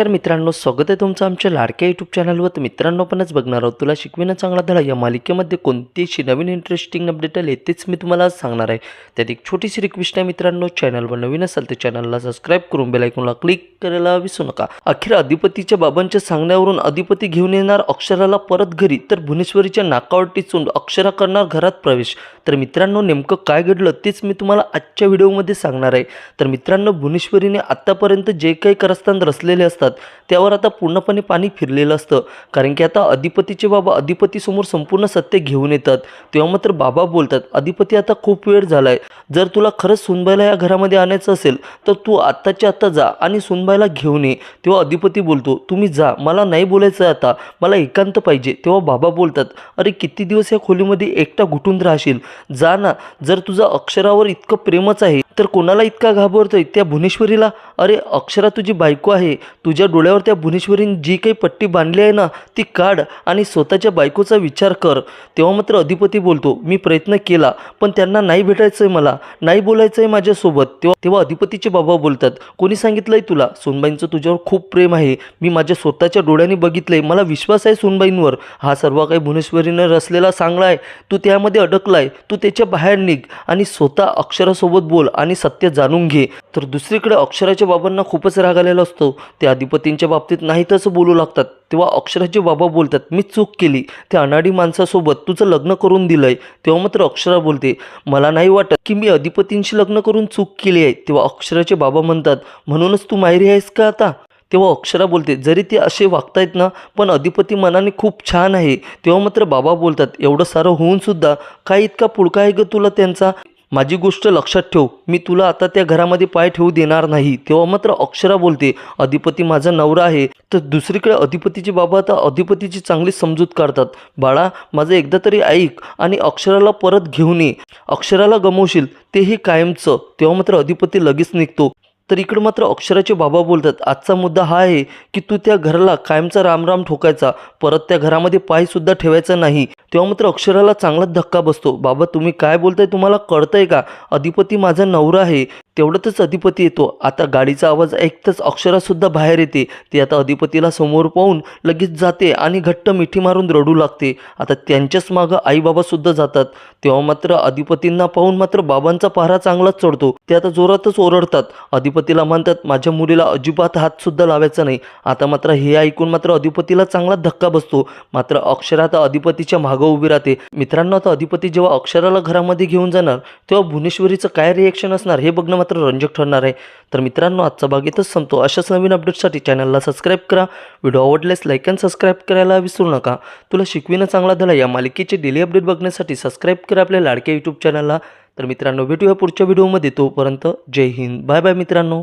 नमस्कार मित्रांनो स्वागत आहे तुमचं आमच्या लाडक्या यूट्यूब चॅनलवर तर मित्रांनो आपणच बघणार आहोत तुला शिकविणं चांगला धडा. या मालिकेमध्ये कोणतीशी नवीन इंटरेस्टिंग अपडेट आले तेच मी तुम्हाला आज सांगणार आहे. त्यात एक छोटीशी रिक्वेस्ट आहे मित्रांनो चॅनलवर नवीन असाल तर चॅनलला सबस्क्राईब करून बेलायकॉनला क्लिक करायला विसरू नका. अखेर अधिपतीच्या बाबांच्या सांगण्यावरून अधिपती घेऊन येणार अक्षराला परत घरी. तर भुवनेश्वरीच्या नाकावरती चोंड अक्षरा करणार घरात प्रवेश. तर मित्रांनो नेमकं काय घडलं तेच मी तुम्हाला आजच्या व्हिडिओमध्ये सांगणार आहे. तर मित्रांनो भुवनेश्वरीने आत्तापर्यंत जे काही करस्तान रचलेले असतात त्यावर आता पूर्णपणे पाणी फिरलेलं असतं. कारण की आता अधिपतीचे बाबा अधिपतीसमोर संपूर्ण सत्य घेऊन येतात. तेव्हा मात्र बाबा बोलतात अधिपती आता खूप वेळ झाला आहे जर तुला खरंच सुनबाईला या घरामध्ये आणायचं असेल तर तू आत्ताच्या आत्ता जा आणि सुनबाईला घेऊन ये. तेव्हा अधिपती बोलतो तुम्ही जा. मला नाही बोलायचं आता. मला एकांत पाहिजे. तेव्हा बाबा बोलतात अरे किती दिवस या खोलीमध्ये एकटा घुटून राहशील? जा ना. जर तुझं अक्षरावर इतकं प्रेमच आहे तर कोणाला इतका घाबरतोय? त्या भुवनेश्वरीला? अरे अक्षरा तुझी बायको आहे. तुझ्या डोळ्यावर त्या भुवनेश्वरीने जी काही पट्टी बांधली आहे ना ती काढ आणि स्वतःच्या बायकोचा विचार कर. तेव्हा मात्र अधिपती बोलतो मी प्रयत्न केला पण त्यांना नाही भेटायचं आहे मला. नाही बोलायचं आहे माझ्यासोबत. तेव्हा तेव्हा अधिपतीचे बाबा बोलतात कोणी सांगितलं आहे तुला? सोनबाईंचं तुझ्यावर खूप प्रेम आहे. मी माझ्या स्वतःच्या डोळ्याने बघितलं आहे मला विश्वास आहे सोनबाईंवर. हा सर्व काही भुवनेश्वरीनं रचलेला चांगला आहे. तू त्यामध्ये अडकला आहे तू त्याच्या बाहेर निघ आणि स्वतः अक्षरासोबत बोल आणि सत्य जाणून घे. तर दुसरीकडे अक्षराच्या बाबांना खूपच राग आलेला असतो. ते अधिपतींच्या बाबतीत नाही तसं बोलू लागतात. तेव्हा अक्षराचे बाबा बोलतात मी चूक केली. त्या अनाडी माणसासोबत तुझं लग्न करून दिलंय. तेव्हा मात्र अक्षरा बोलते मला नाही वाटत की मी अधिपतींशी लग्न करून चूक केली आहे. तेव्हा अक्षराचे बाबा म्हणतात म्हणूनच तू माहेरी आहेस का आता? तेव्हा अक्षरा बोलते जरी ते असे वागतायत ना पण अधिपती मनाने खूप छान आहे. तेव्हा मात्र बाबा बोलतात एवढं सारं होऊन सुद्धा काय इतका पुडका आहे ग तुला त्यांचा? माझी गोष्ट लक्षात ठेव. मी तुला आता त्या घरामध्ये पाय ठेवू देणार नाही. तेव्हा मात्र अक्षरा बोलते अधिपती माझा नवरा आहे. तर दुसरीकडे अधिपतीचे बाबा आता अधिपतीची चांगली समजूत काढतात. बाळा माझं एकदा तरी ऐक आणि अक्षराला परत घेऊन ये. अक्षराला गमवशील तेही कायमचं. तेव्हा मात्र अधिपती लगेच निघतो. तर इकडं मात्र अक्षराचे बाबा बोलतात आजचा मुद्दा हा आहे की तू त्या घराला कायमचा रामराम ठोकायचा परत त्या घरामध्ये पायसुद्धा ठेवायचा नाही. तेव्हा मात्र अक्षराला चांगलाच धक्का बसतो. बाबा तुम्ही काय बोलताय तुम्हाला कळतंय का? अधिपती माझा नवरा आहे. तेवढ्यातच अधिपती येतो. आता गाडीचा आवाज ऐकताच अक्षरासुद्धा बाहेर येते. ती आता अधिपतीला समोर पाहून लगेच जाते आणि घट्ट मिठी मारून रडू लागते. आता त्यांच्याच मागं आईबाबासुद्धा जातात. तेव्हा मात्र अधिपतींना पाहून मात्र बाबांचा पहारा चांगलाच चढतो. ते आता जोरातच ओरडतात. अधिपतीला म्हणतात माझ्या मुलीला अजिबात हातसुद्धा लावायचा नाही. आता मात्र हे ऐकून मात्र अधिपतीला चांगला धक्का बसतो. मात्र अक्षरा आता अधिपतीच्या मागं उभी राहते. मित्रांनो आता अधिपती जेव्हा अक्षराला घरामध्ये घेऊन जाणार तेव्हा भुवनेश्वरीचं काय रिएक्शन असणार हे बघणं मात्र रंजक ठरणार आहे. तर मित्रांनो आजचा भाग इथंच संपतो. अशाच नवीन अपडेट्ससाठी चॅनलला सबस्क्राईब करा. व्हिडिओ आवडल्यास लाईक अँड सबस्क्राईब करायला विसरू नका. तुला शिकविणं चांगला धडा या मालिकेचे डेली अपडेट बघण्यासाठी सबस्क्राईब करा आपल्या लाडक्या यूट्यूब चॅनलला तर मित्रांनो भेटूया पुढच्या व्हिडिओमध्ये तोपर्यंत जय हिंद. बाय बाय मित्रांनो.